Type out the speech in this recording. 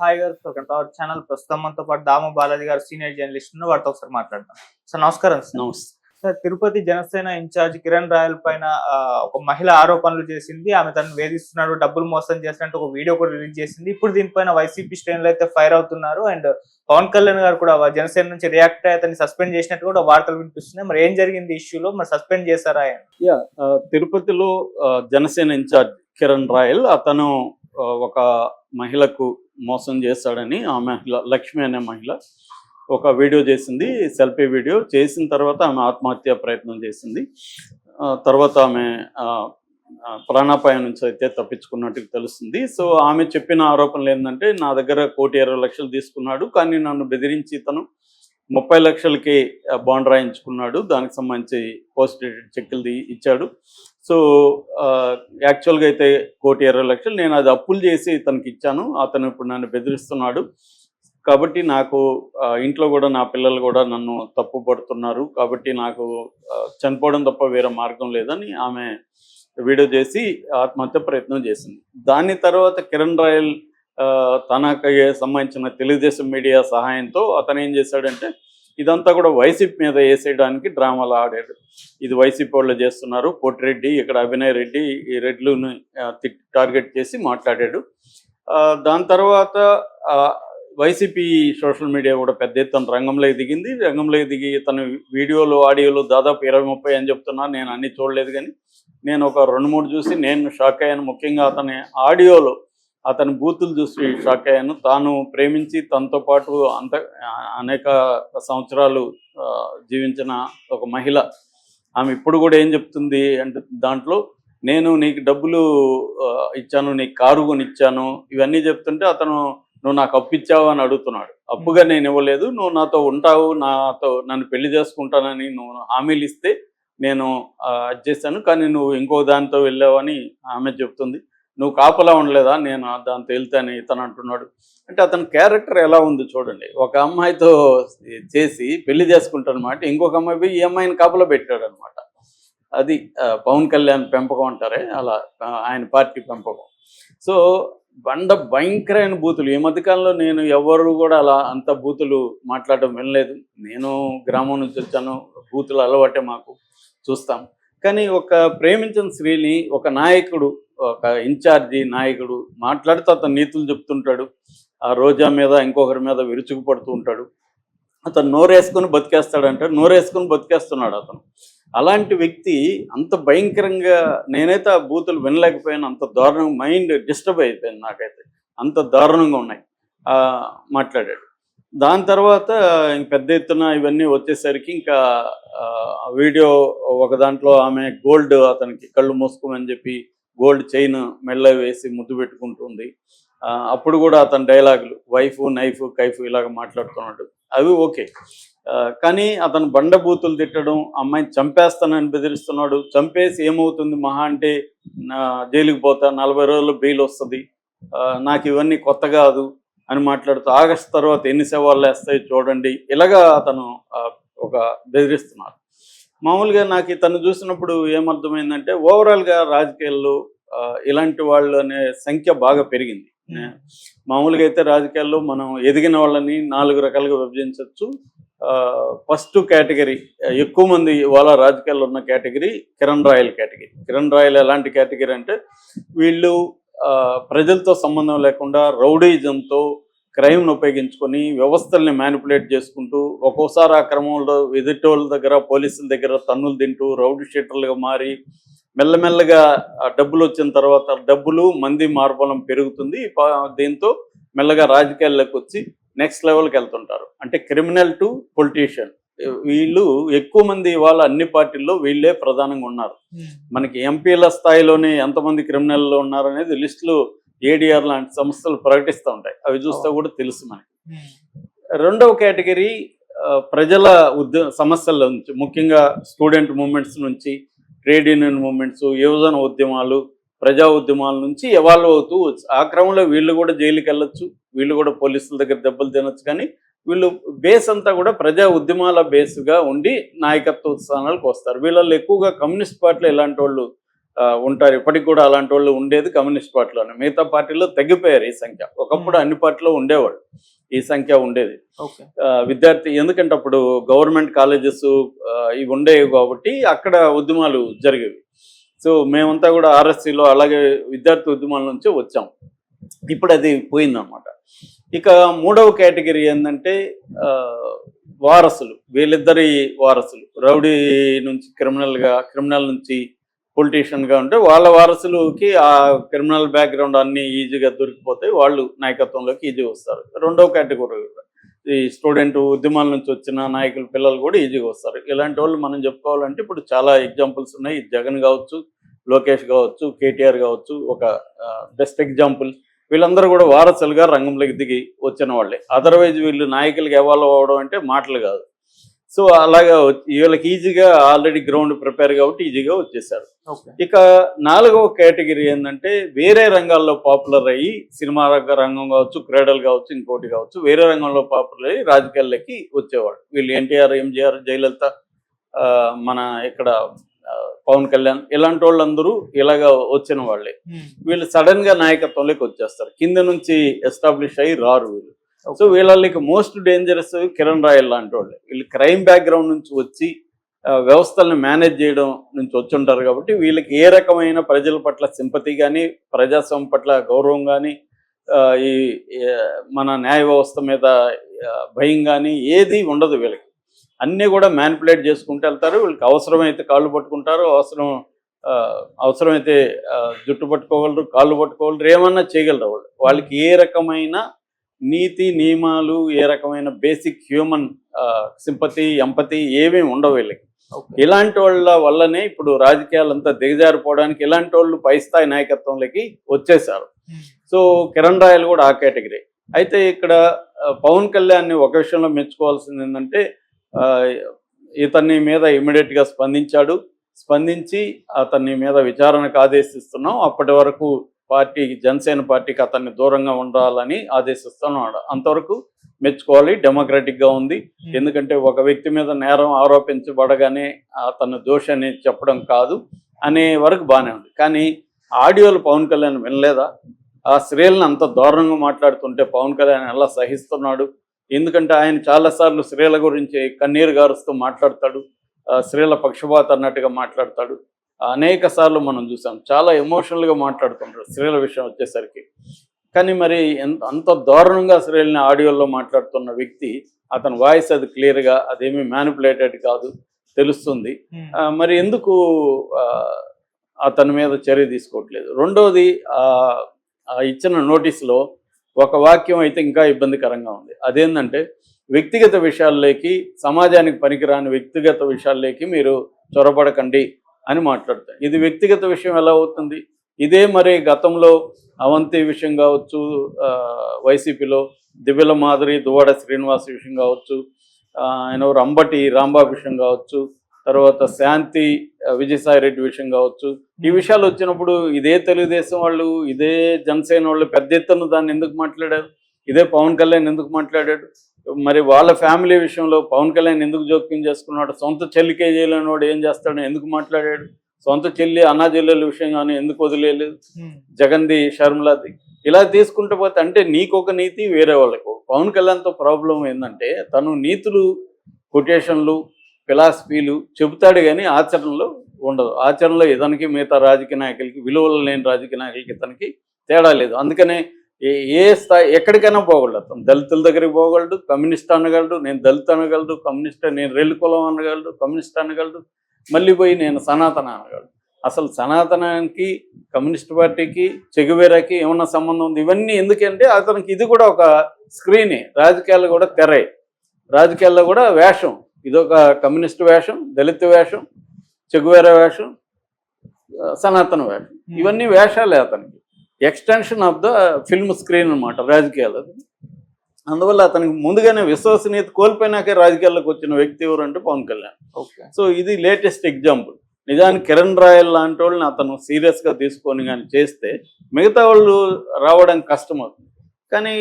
Hi గారు welcome to our channel ప్రస్తుతం మనతో పాటు దామ బాలాజీ గారు సీనియర్ జర్నలిస్ట్ ఉన్నారు. వారితో ఒకసారి మాట్లాడదాం. సార్ నమస్కారం సార్. నమస్తే. Sir Tirupati Janasena in charge Kiran Rayal పైన ఒక మహిళ ఆరోపణలు చేసింది. ఆమె తను వేధిస్తున్నాడు డబ్బులు మోసం చేస్తున్నట్టు ఒక వీడియో కూడా రిలీజ్ చేసింది. ఇప్పుడు దీనిపైన వైసీపీ శ్రేణులు అయితే ఫైర్ అవుతున్నారు. అండ్ పవన్ కళ్యాణ్ గారు కూడా జనసేన నుంచి రియాక్ట్ అయ్యి అతన్ని సస్పెండ్ చేసినట్టు కూడా వార్తలు వినిపిస్తున్నాయి. మరి ఏం జరిగింది ఇష్యూలో? మరి సస్పెండ్ చేశారా యా తిరుపతిలో జనసేన ఇన్ఛార్జ్ కిరణ్ రాయల్ అతను ఒక మహిళకు మోసం చేస్తాడని ఆ మహిళ లక్ష్మి అనే మహిళ ఒక వీడియో చేసింది సెల్ఫీ వీడియో. చేసిన తర్వాత ఆమె ఆత్మహత్య ప్రయత్నం చేసింది. ఆ, తర్వాత ఆమె ప్రాణాపాయం నుంచి అయితే తప్పించుకున్నట్టు తెలుస్తుంది. సో ఆమె చెప్పిన ఆరోపణలు ఏంటంటే నా దగ్గర కోటి ఇరవై లక్షలు తీసుకున్నాడు కానీ నన్ను బెదిరించి తను ముప్పై లక్షలకి బాండ్ రాయించుకున్నాడు. దానికి సంబంధించి పోస్ట్ డేటెడ్ చెక్కులు ఇచ్చాడు. సో యాక్చువల్గా అయితే కోటి ఇరవై లక్షలు. నేను అది అప్పులు చేసి తనకి ఇచ్చాను. అతను ఇప్పుడు నన్ను బెదిరిస్తున్నాడు. కాబట్టి నాకు ఇంట్లో కూడా నా పిల్లలు కూడా నన్ను తప్పు పడుతున్నారు. కాబట్టి నాకు చనిపోవడం తప్ప వేరే మార్గం లేదని ఆమె వీడియో చేసి ఆత్మహత్య ప్రయత్నం చేసింది. దాని తర్వాత కిరణ్ రాయల్ తనకి సంబంధించిన తెలుగుదేశం మీడియా సహాయంతో అతను ఏం చేశాడంటే ఇదంతా కూడా వైసీపీ మీద వేసేయడానికి డ్రామాలు ఆడాడు ఇది వైసీపీ వాళ్ళు చేస్తున్నారు. పోటిరెడ్డి ఇక్కడ అభినయ్ రెడ్డి ఈ రెడ్లును టార్గెట్ చేసి మాట్లాడాడు. ఆ, దాని తర్వాత వైసీపీ సోషల్ మీడియా కూడా పెద్ద ఎత్తున రంగంలోకి దిగింది. రంగంలోకి దిగి తన వీడియోలు ఆడియోలు దాదాపు ఇరవై ముప్పై అని చెప్తున్నా. నేను అన్ని చూడలేదు కానీ నేను ఒక రెండు మూడు చూసి నేను షాక్ అయ్యాను. ముఖ్యంగా అతని ఆడియోలో అతని బూతులు చూసి షాక్ అయ్యాను. తాను ప్రేమించి తనతో పాటు అంత అనేక సంవత్సరాలు జీవించిన ఒక మహిళ. ఆమె ఇప్పుడు కూడా ఏం చెప్తుంది అంటే దాంట్లో నేను నీకు డబ్బులు ఇచ్చాను నీకు కారు కొనిచ్చాను ఇవన్నీ చెప్తుంటే అతను నువ్వు నాకు అప్పు ఇచ్చావు అని అడుగుతున్నాడు. అప్పుగా నేను ఇవ్వలేదు. నువ్వు నాతో ఉంటావు నాతో నన్ను పెళ్ళి చేసుకుంటానని నువ్వు హామీలు ఇస్తే నేను అది చేశాను. కానీ నువ్వు ఇంకో దానితో వెళ్ళావని ఆమె చెప్తుంది. నువ్వు కాపలా ఉండలేదా? నేను దాంతో వెళ్తాను ఇతను అంటున్నాడు. అంటే అతని క్యారెక్టర్ ఎలా ఉంది చూడండి. ఒక అమ్మాయితో చేసి పెళ్ళి చేసుకుంటానమాట ఇంకొక అమ్మాయి పోయి ఈ అమ్మాయిని కాపలా పెట్టాడు అనమాట అది పవన్ కళ్యాణ్ పెంపకం అంటారే? అలా ఆయన పార్టీ పెంపకం. సో బండ భయంకరమైన బూతులు. ఈ మధ్యకాలంలో నేను ఎవరు కూడా అలా అంత బూతులు మాట్లాడడం వినలేదు. నేను గ్రామం నుంచి వచ్చాను. బూతులు అలవాటే మాకు. చూస్తాం. కానీ ఒక ప్రేమించిన స్త్రీని ఒక నాయకుడు ఒక ఇన్ఛార్జి నాయకుడు మాట్లాడితే అతను నీతులు చెప్తుంటాడు. ఆ రోజా మీద ఇంకొకరి మీద విరుచుకుపడుతూ ఉంటాడు. అతను నోరేసుకొని బతికేస్తాడంటే నోరేసుకొని బతికేస్తున్నాడు అతను. అలాంటి వ్యక్తి అంత భయంకరంగా నేనైతే ఆ బూతులు వినలేకపోయాను. అంత దారుణంగా మైండ్ డిస్టర్బ్ అయిపోయింది నాకైతే. అంత దారుణంగా ఉన్నాయి. మాట్లాడాడు. దాని తర్వాత ఇంక పెద్ద ఎత్తున ఇవన్నీ వచ్చేసరికి ఇంకా వీడియో ఒక దాంట్లో ఆమె గోల్డ్ అతనికి కళ్ళు మూసుకోమని చెప్పి గోల్డ్ చైన్ మెళ్ళ వేసి ముద్దు పెట్టుకుంటుంది. ఆ, అప్పుడు కూడా అతని డైలాగులు వైఫ్ నైఫ్ కైఫ్ ఇలాగ మాట్లాడుతున్నాడు. అవి ఓకే. కానీ అతను బండబూతులు తిట్టడం అమ్మాయిని చంపేస్తానని బెదిరిస్తున్నాడు. చంపేసి ఏమవుతుంది? మహా అంటే నా జైలుకి పోతా నలభై రోజుల్లో బెయిల్ వస్తుంది. ఆ, నాకు ఇవన్నీ కొత్త కాదు అని మాట్లాడుతూ ఆగస్ట్ తర్వాత ఎన్ని సేవలు వేస్తాయి చూడండి. ఇలాగా అతను ఆ, ఒక బెదిరిస్తున్నారు మామూలుగా నాకు ఇతను చూసినప్పుడు ఏమర్థమైందంటే ఓవరాల్గా రాజకీయాల్లో ఇలాంటి వాళ్ళు అనే సంఖ్య బాగా పెరిగింది. మామూలుగా అయితే రాజకీయాల్లో మనం ఎదిగిన వాళ్ళని నాలుగు రకాలుగా విభజించవచ్చు. ఫస్ట్ కేటగిరీ ఎక్కువ మంది వాళ్ళ రాజకీయాల్లో ఉన్న category Kiran royal category Kiran royal ఎలాంటి కేటగిరీ అంటే వీళ్ళు ప్రజలతో సంబంధం లేకుండా రౌడీజంతో క్రైమ్ను ఉపయోగించుకొని వ్యవస్థల్ని మ్యానిపులేట్ చేసుకుంటూ ఒక్కోసారి ఆ క్రమంలో ఎదుటోళ్ళ దగ్గర పోలీసుల దగ్గర తన్నులు తింటూ రౌడీ షీటర్లుగా మారి మెల్లమెల్లగా ఆ డబ్బులు వచ్చిన తర్వాత డబ్బులు మంది మార్బలం పెరుగుతుంది. దీంతో మెల్లగా రాజకీయాల్లోకి వచ్చి నెక్స్ట్ లెవెల్కి వెళ్తుంటారు. అంటే క్రిమినల్ టు పొలిటీషియన్ వీళ్ళు ఎక్కువ మంది వాళ్ళ అన్ని పార్టీల్లో వీళ్ళే ప్రధానంగా ఉన్నారు. మనకి ఎంపీల స్థాయిలోనే ఎంతమంది క్రిమినల్లో ఉన్నారనేది లిస్టులు ఏడిఆర్ లాంటి సంస్థలు ప్రకటిస్తూ ఉంటాయి. అవి చూస్తే కూడా తెలుసు మనకి. రెండవ కేటగిరీ ప్రజల ఉద్య సమస్యల నుంచి ముఖ్యంగా స్టూడెంట్ మూమెంట్స్ నుంచి ట్రేడ్ యూనియన్ మూమెంట్స్ యువజన ఉద్యమాలు ప్రజా ఉద్యమాల నుంచి ఎవాల్వ్ అవుతూ వచ్చు. ఆ క్రమంలో వీళ్ళు కూడా జైలుకి వెళ్ళొచ్చు వీళ్ళు కూడా పోలీసుల దగ్గర దెబ్బలు తినొచ్చు కానీ వీళ్ళు బేస్ అంతా కూడా ప్రజా ఉద్యమాల బేస్గా ఉండి నాయకత్వ స్థానాలకు వస్తారు. వీళ్ళల్లో ఎక్కువగా కమ్యూనిస్ట్ పార్టీలు ఇలాంటి వాళ్ళు ఉంటారు. ఇప్పటికి కూడా అలాంటి వాళ్ళు ఉండేది కమ్యూనిస్ట్ పార్టీలోనే. మిగతా పార్టీలో తగ్గిపోయారు ఈ సంఖ్య. ఒకప్పుడు. అన్ని పార్టీలో ఉండేవాళ్ళు. ఈ సంఖ్య ఉండేది. విద్యార్థి ఎందుకంటే అప్పుడు గవర్నమెంట్ కాలేజెస్ ఇవి ఉండేవి కాబట్టి అక్కడ ఉద్యమాలు జరిగేవి. సో మేమంతా కూడా ఆర్ఎస్సిలో అలాగే విద్యార్థి ఉద్యమాల నుంచి వచ్చాం. ఇప్పుడు అది పోయిందన్నమాట. ఇక మూడవ కేటగిరీ ఏంటంటే వారసులు. వీళ్ళిద్దరి వారసులు. రౌడీ నుంచి క్రిమినల్గా క్రిమినల్ నుంచి పొలిటీషియన్గా ఉంటే వాళ్ళ వారసులకి ఆ క్రిమినల్ బ్యాక్గ్రౌండ్ అన్ని ఈజీగా దొరికిపోతాయి. వాళ్ళు నాయకత్వంలోకి ఈజీగా వస్తారు. రెండవ కేటగిరీ ఈ స్టూడెంట్ ఉద్యమాల నుంచి వచ్చిన నాయకుల పిల్లలు కూడా ఈజీగా వస్తారు. ఇలాంటి వాళ్ళు మనం చెప్పుకోవాలంటే ఇప్పుడు చాలా ఎగ్జాంపుల్స్ ఉన్నాయి. జగన్ కావచ్చు లోకేష్ కావచ్చు కేటీఆర్ కావచ్చు ఒక బెస్ట్ ఎగ్జాంపుల్. వీళ్ళందరూ కూడా వారసులుగా రంగంలోకి దిగి వచ్చిన వాళ్ళే. అదర్వైజ్ వీళ్ళు నాయకులకు ఎవాల్వ్ అవ్వడం అంటే మాటలు కాదు. సో అలాగా వీళ్ళకి ఈజీగా ఆల్రెడీ గ్రౌండ్ ప్రిపేర్ కాబట్టి ఈజీగా వచ్చేసారు. ఇక నాలుగవ కేటగిరీ ఏంటంటే వేరే రంగాల్లో పాపులర్ అయ్యి సినిమా రంగ- రంగం కావచ్చు క్రీడలు కావచ్చు ఇంకోటి కావచ్చు వేరే రంగంలో పాపులర్ అయ్యి రాజకీయాల్లోకి వచ్చేవాడు వీళ్ళు ఎన్టీఆర్ ఎంజీఆర్ జయలలిత మన ఇక్కడ పవన్ కళ్యాణ్ ఇలాంటి వాళ్ళందరూ ఇలాగా వచ్చిన వాళ్ళే. వీళ్ళు సడన్గా నాయకత్వంలోకి వచ్చేస్తారు. కింద నుంచి ఎస్టాబ్లిష్ అయ్యి రారు వీళ్ళు. సో వీళ్ళకి మోస్ట్ డేంజరస్ కిరణ్ రాయల్ లాంటి వాళ్ళు. వీళ్ళు క్రైమ్ బ్యాక్గ్రౌండ్ నుంచి వచ్చి వ్యవస్థలను మేనేజ్ చేయడం నుంచి వచ్చి ఉంటారు కాబట్టి వీళ్ళకి ఏ రకమైన ప్రజల పట్ల సింపతి కానీ ప్రజాస్వామ్యం పట్ల గౌరవం కానీ ఈ మన న్యాయ వ్యవస్థ మీద భయం కానీ ఏది ఉండదు వీళ్ళకి. అన్నీ కూడా మ్యానిపులేట్ చేసుకుంటూ వెళ్తారు. వీళ్ళకి అవసరమైతే కాళ్ళు పట్టుకుంటారు. అవసరం అవసరమైతే జుట్టు పట్టుకోగలరు కాళ్ళు పట్టుకోగలరు ఏమన్నా చేయగలరు వాళ్ళు. వాళ్ళకి ఏ రకమైన నీతి నియమాలు ఏ రకమైన బేసిక్ హ్యూమన్ సింపతి ఎంపతి ఏమీ ఉండవు వీళ్ళకి. ఇలాంటి వాళ్ళ వల్లనే ఇప్పుడు రాజకీయాలంతా దిగజారిపోవడానికి ఇలాంటి వాళ్ళు పై స్థాయి నాయకత్వంలోకి వచ్చేసారు సో కిరణ్ రాయల్ కూడా ఆ కేటగిరీ. అయితే ఇక్కడ పవన్ కళ్యాణ్ని ఒక విషయంలో మెచ్చుకోవాల్సింది ఏంటంటే ఇతన్ని మీద ఇమీడియట్గా స్పందించాడు. స్పందించి అతన్ని మీద విచారణకు ఆదేశిస్తున్నాం. అప్పటి వరకు పార్టీకి జనసేన పార్టీకి అతన్ని దూరంగా ఉండాలని ఆదేశిస్తున్నాడు. అంతవరకు మెచ్చుకోవాలి డెమోక్రటిక్గా ఉంది ఎందుకంటే ఒక వ్యక్తి మీద నేరం ఆరోపించబడగానే అతను దోషని చెప్పడం కాదు అనే వరకు బాగానే ఉంది. కానీ ఆడియోలు పవన్ కళ్యాణ్ వినలేదా? ఆ స్త్రీలను అంత దారుణంగా మాట్లాడుతుంటే పవన్ కళ్యాణ్ ఎలా సహిస్తున్నాడు? ఎందుకంటే ఆయన చాలాసార్లు స్త్రీల గురించి కన్నీరు గారుస్తూ మాట్లాడతాడు స్త్రీల పక్షపాత అన్నట్టుగా మాట్లాడతాడు. అనేక సార్లు మనం చూసాం. చాలా ఎమోషనల్గా మాట్లాడుతుంటాడు స్త్రీల విషయం వచ్చేసరికి. కానీ మరి ఎంత అంత దారుణంగా స్త్రీలని ఆడియోలో మాట్లాడుతున్న వ్యక్తి అతని వాయిస్ అది క్లియర్గా అదేమీ మ్యానిపులేటెడ్ కాదు తెలుస్తుంది. మరి ఎందుకు అతని మీద చర్య తీసుకోవట్లేదు? రెండోది ఆ ఇచ్చిన నోటీసులో ఒక వాక్యం అయితే ఇంకా ఇబ్బందికరంగా ఉంది. అదేంటంటే వ్యక్తిగత విషయాల్లోకి సమాజానికి పనికిరాని వ్యక్తిగత విషయాల్లోకి మీరు చొరబడకండి. అని మాట్లాడతాయి. ఇది వ్యక్తిగత విషయం ఎలా అవుతుంది? ఇదే మరి గతంలో అవంతి విషయం కావచ్చు వైసీపీలో దివ్యల మాదిరి దువాడ శ్రీనివాస్ విషయం కావచ్చు ఆయన రంబటి రాంబాబు విషయం కావచ్చు తర్వాత శాంతి ఆ, విజయసాయి రెడ్డి విషయం కావచ్చు. ఈ విషయాలు వచ్చినప్పుడు ఇదే తెలుగుదేశం వాళ్ళు ఇదే జనసేన వాళ్ళు పెద్ద ఎత్తున దాన్ని ఎందుకు మాట్లాడారు? ఇదే పవన్ కళ్యాణ్ ఎందుకు మాట్లాడాడు? మరి వాళ్ళ ఫ్యామిలీ విషయంలో పవన్ కళ్యాణ్ ఎందుకు జోక్యం చేసుకున్నాడు? సొంత చెల్లికే చేయలేని వాడు ఏం చేస్తాడు? ఎందుకు మాట్లాడాడు? సొంత చెల్లి అన్నా చెల్లెల విషయం కానీ ఎందుకు వదిలేదు జగన్ది షర్మిలాది ఇలా తీసుకుంటూ పోతే అంటే నీకు ఒక నీతి వేరే వాళ్ళకు. పవన్ కళ్యాణ్తో ప్రాబ్లం ఏంటంటే తను నీతులు కొటేషన్లు ఫిలాసఫీలు చెబుతాడు కానీ ఆచరణలో ఉండదు. ఆచరణలో ఇతనికి మిగతా రాజకీయ నాయకులకి విలువలు లేని రాజకీయ నాయకులకి ఇతనికి తేడా లేదు. అందుకనే ఏ ఏ స్థాయి ఎక్కడికైనా పోగలడు. అతను దళితుల దగ్గరికి పోగలడు కమ్యూనిస్ట్ అనగలడు నేను దళిత అనగలడు కమ్యూనిస్ట్ నేను రెల్లు కులం అనగలడు కమ్యూనిస్ట్ అనగలడు మళ్ళీ పోయి నేను సనాతన అనగలడు. అసలు సనాతనానికి కమ్యూనిస్ట్ పార్టీకి చెగువేరాకి ఏమన్నా సంబంధం ఉంది? ఇవన్నీ ఎందుకంటే అతనికి ఇది కూడా ఒక స్క్రీనే రాజకీయాల్లో కూడా తెరే రాజకీయాల్లో కూడా వేషం. ఇదొక కమ్యూనిస్ట్ వేషం దళిత వేషం చెగువేర వేషం సనాతన వేషం. ఇవన్నీ వేషాలే అతనికి. Extension of the film screen అనమాట రాజకీయాలు. అందువల్ల అతనికి ముందుగానే విశ్వసనీయత కోల్పోయినాకే రాజకీయాల్లోకి వచ్చిన వ్యక్తి ఎవరు అంటే పవన్ కళ్యాణ్. ఓకే. సో ఇది లేటెస్ట్ ఎగ్జాంపుల్. నిజానికి కిరణ్ రాయల్ లాంటి వాళ్ళని అతను సీరియస్గా తీసుకొని కానీ చేస్తే మిగతా వాళ్ళు రావడం కష్టం అవుతుంది. కానీ